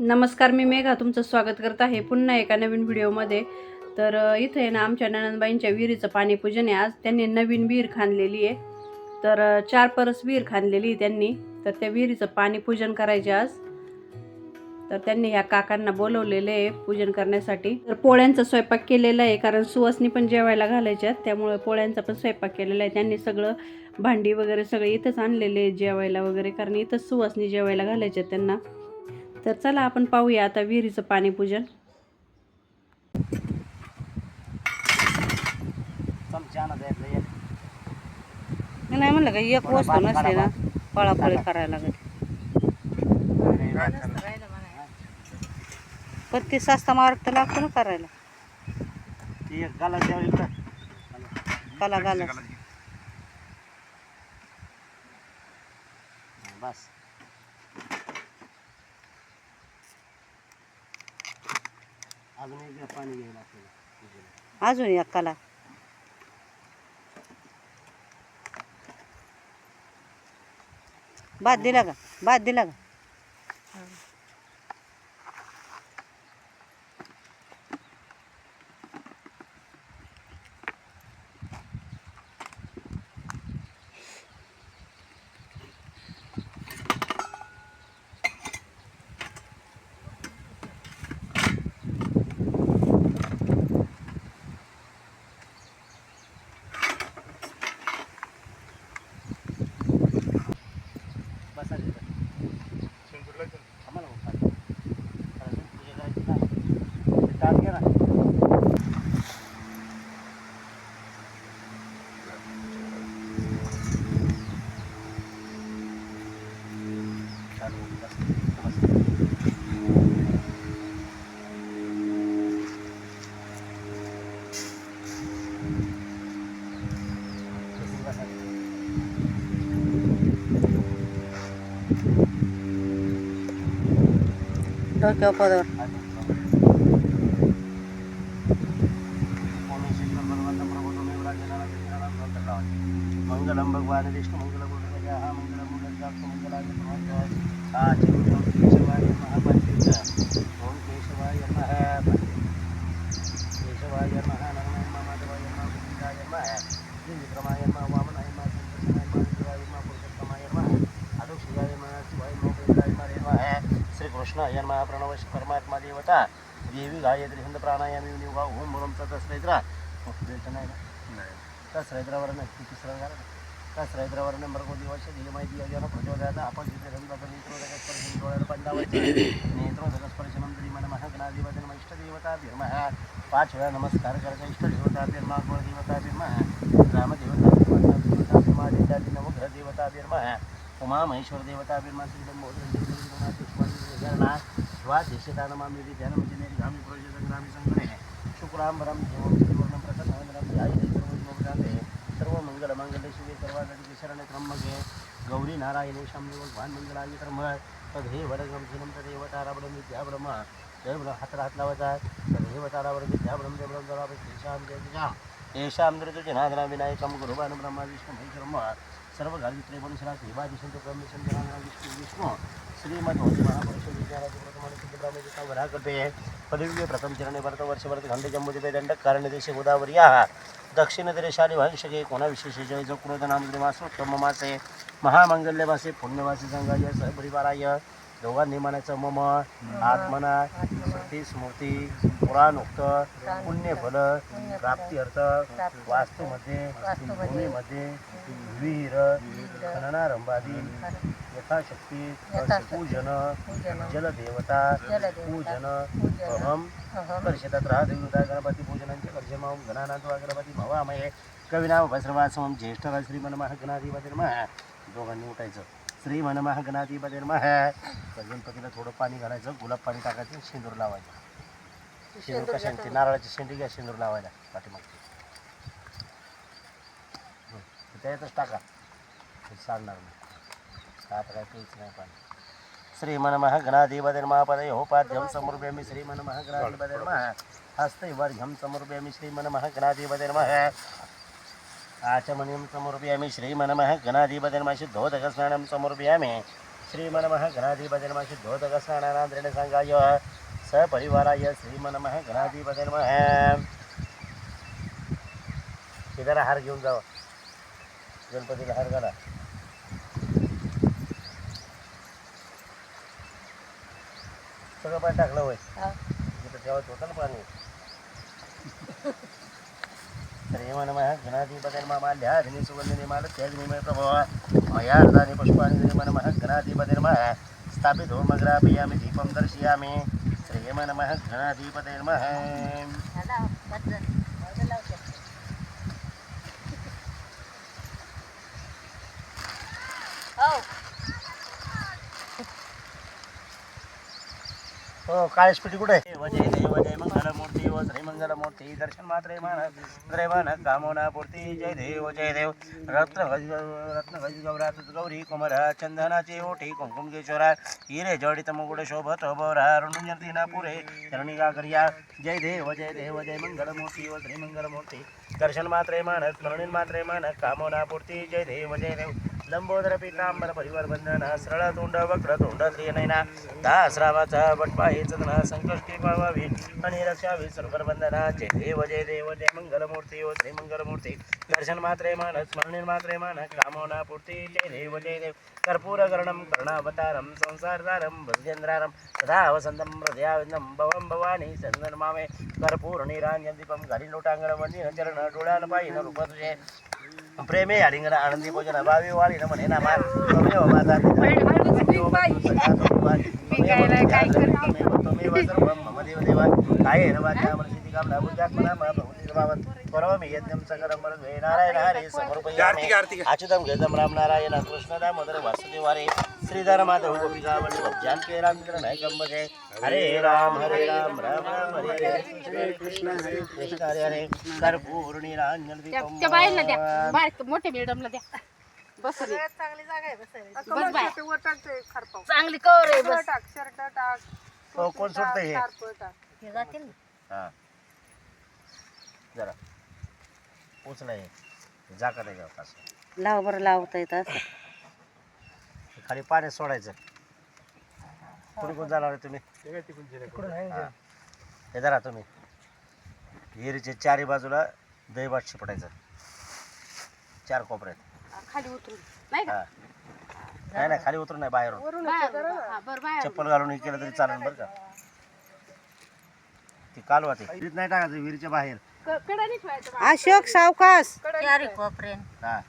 नमस्कार मी मेघा तुमचं स्वागत करत आहे पुन्हा एका नवीन व्हिडिओमध्ये. तर इथे इथं आहे ना आमच्या ननंदबाईंच्या विहिरीचं पाणी पूजन आहे. आज त्यांनी नवीन विहीर खाणलेली आहे. तर चार परस विहीर खाणलेली आहे त्यांनी. तर त्या विहिरीचं पाणी पूजन करायचे आज. तर त्यांनी ह्या काकांना बोलवलेलं आहे पूजन करण्यासाठी. तर पोळ्यांचा स्वयंपाक केलेला आहे कारण सुवासनी पण जेवायला घालायच्यात त्यामुळे पोळ्यांचा पण स्वयंपाक केलेला आहे. त्यांनी सगळं भांडी वगैरे सगळं इथंच आणलेले आहे जेवायला वगैरे कारण इथंच सुवासनी जेवायला घालायचे त्यांना. तर चला आपण पाहूया आता विहिरीचं पाणी पूजन. चमच्यानं द्यायचं एक नाही म्हणलं का एक वस्तू नसते ना पळापळी करायला लागत पण ते सस्ता मार्ग तर लागतो ना करायला. गाला कला घाला बस. अजून एक पाणी घ्यायला आपल्याला. अजून भात दिला का? भात दिला का बसा तिथं. आम्हाला मग पाणी. कारण पूजा करायची ना. ते ताट घे ना. चालू, बस, बस. बसून बसा. डोक्यावर पदावर मंगलम भगवान विष्णु मंगल गुरुदेव हा मंगल मंगल जातो मंगलाय हा चिंतन केशवाय महापंडित ओम केशवाय नमः केशवाय नमः माधवाय नमः गोविंदाय विक्रमाय वामनाय पुरुषोत्तमाय शिवाय नमः गोविंदाय नमः श्री कृष्णाय नमः प्रणव परमात्मा देवता देवी गायत्री हिंद प्राणायाम युनिवा ओम बोलम तसरैत्रा नाही ना तसरैत्रावर नक्की तिसरं झालं तसरैत्रावर नंबर कोणती वर्ष दिली माहिती योजना प्रचोदयात आपण तिथे नेत्रोदक स्पर्शन डोळ्याला पंडावायचे नेत्रोदक पाच वेळा नमस्कार करायचा नवग्रह उमा महेश्वर देवता श्री लंबोदर शिवा देशदानमामी ध्यानमची निर्घामी प्रोजे संग्रामी संगणे. शुक्रांबरम देवम श्रीवर्णम प्रसन्नवंदनम ध्यायते सर्वोत्तमजाते सर्व मंगल सर्वासाठी गौरी नारायणेशम शंभे भगवान मंगलाय कर्म પછી વડગમ જીનમ તરી વટારાબડમ વિદ્યાબ્રહ્મ જયમ હતરાત્લાવતા તરી વટારાબડમ વિદ્યાબ્રહ્મ જય. બ્રહ્મ દ્વારા ઈશામ જય જિના ઈશામ દ્રજ જનાદરા વિનાયકમ ગુરુવાન બ્રહ્મા વિષ્ણુ મહી બ્રહ્મ. સર્વગાર્ગી ત્રિગુણ સરા દેવાજી સંત બ્રહ્મ સંત જનાદરા પ્રથમ ચરણે વર્ત વર્ષ વર્ત ખંડ જમ્મુ જપે કારણ દેશે ગોદાવરિયા. वंशके कोणा विशेष जय जो नाम मासोत्तम मासे महामंगल्य पुण्यवासी संघाय सहपरिवाराय दोघांनी म्हणायचं मम आत्मना शक्ती स्मृती पुराणोक्त पुण्यफल प्राप्ती अर्थ वास्तूमध्ये भूमीमध्ये विहीर खननारंभादी यथाशक्ती पूजन। जलदेवता। पूजन। अहम। कर्षतात राहदेवता गणपती पूजनांचे कर्जमाम गणानाथ गणपती भवामये कविनाम भस्रवासमम ज्येष्ठ श्रीमन महागणाधिपती महा दोघांनी उठायचं श्रीमन महागणाधिपती महा गणपतीला थोडं पाणी घालायचं गुलाब पाणी टाकायचं शेंदूर लावायचं. शेंदूर कशाची? नारळाची शेंडी घ्या शेंदूर लावायला. पाठीमागची. त्याच्यातच टाका. सांगणार नाही. आता काय तेच नाही पण. श्रीमन महागणाधिपतीर महापदय होपाद्यम समर्पयामि श्रीमन महागणाधिपतीर महा. हस्तैवर्घ्यं समर्पयामि श्रीमन महागणाधिपतीर महा. आचमनीं समर्पयामि श्रीमन महागणाधिपतीर महा. शुद्धोदकस्नानं समर्पयामि श्रीमनमः गणाधिपते नमः सङ्गाय सपरिवाराय श्रीमनमः गणाधिपते नमः इधर हार घेऊन जावा गणपतीला हार घाला. सगळं पाणी टाकलं होय इथं ठेवायचं होतं ना पाणी श्रीमनमः गणाधिपते नमः माल्याधिनी सुगंधिनी मालत्याग्निमय प्रभवा मया अर्धानि पुष्पाणि श्रीमनमः गणाधिपते नमः स्थापित होमग्रापयामि दीपं दर्शयामि श्रीमनमः गणाधिपते नमः हो काळेश पेटी कुठे वजय देव जय मंगलमूर्ती व श्री दर्शन मात्रे मान कामोना पूर्ती जय देव जय देव। रत्न गज रत्न गौरात गौरी कुमार चंदनाची ओठी कुंकुम केशोरा हिरे जडित मुकुट शोभत बोरा ऋणुजंती ना पुरे चरणिका जय देव जय देव जय मंगलमूर्ती व श्री मंगलमूर्ती दर्शन मात्र मान स्मरणीन मात्रे मान कामोना पूर्ती जय देव जय देव। लंबोदर पीतांबर परिवार बंधन सरळ तोंड वक्र तोंड श्रीनयना दासरावाचा बटपाही चंदना संकष्टी पावावी. आणि रक्षावी सर्वर बंधना जय देव जय देव जय मंगलमूर्ती ओ श्री मंगलमूर्ती. दर्शन मात्रे मान स्मरणे मात्रे मान कामोना पूर्ती जय देव जय देव. कर्पूर कर्णम कर्णावतारम संसारदारम भजेंद्रारम सदा वसंतम हृदयाविंदम भवम भवानी चंदन मामे. कर्पूर निरांजन दीपम પ્રેમે હરિંગના આનંદી ભોજન અભાવી વાળી ને મને એના માર તમે અમારા તમે વસ્ત્ર બ્રહ્મ દેવ દેવા કાય રવા જામ સિદ્ધિ કામ નાબુદ જાત મના મા પ્રભુ નિર્વાવન बुद्ध्यात्मना मम प्रभुति भावं करोमि यज्ञं सकलं वरद्वे नारायण हरे समर्पयामि अच्युतं गजं राम नारायण कृष्ण दामोदर वासुदेव हरे. श्रीधर माधव गोपिका वल्लभ जानकी रामचंद्र नायकं भजे हरे राम हरे राम राम राम हरे हरे कृष्ण हरे कृष्ण हरे हरे कर्पूर निरांजन दीपम त्या बाईला द्या. मोठ्या मॅडमला द्या. बस बाय. चांगली कवर आहे बस. हो कोण सोडतं हे? हे जातील ना. हा. जरा. उचला हे जाका त्याच्यावर असं लाव बरं लावता येत असं. खाली पाण्यात सोडायचं. कुठे कोण जाणार आहे तुम्ही. हा. हे धरा तुम्ही. विहिरीचे चारी बाजूला दहीभात शिपडायचं. चार कोपऱ्यात. खाली उतरून. नाही का? हा. नाही नाही खाली उतरून नाही बाहेरून. बाहेर हा, बरं बाहेर चप्पल घालून हे केलं तरी चालेल बरं का? ती कालवा ती. विहिरीत नाही टाकायचं विहिरीच्या बाहेर. क- कडा नाही ठेवायचं बा. अशोक सावकाश. चारी कोपऱ्यान. हा.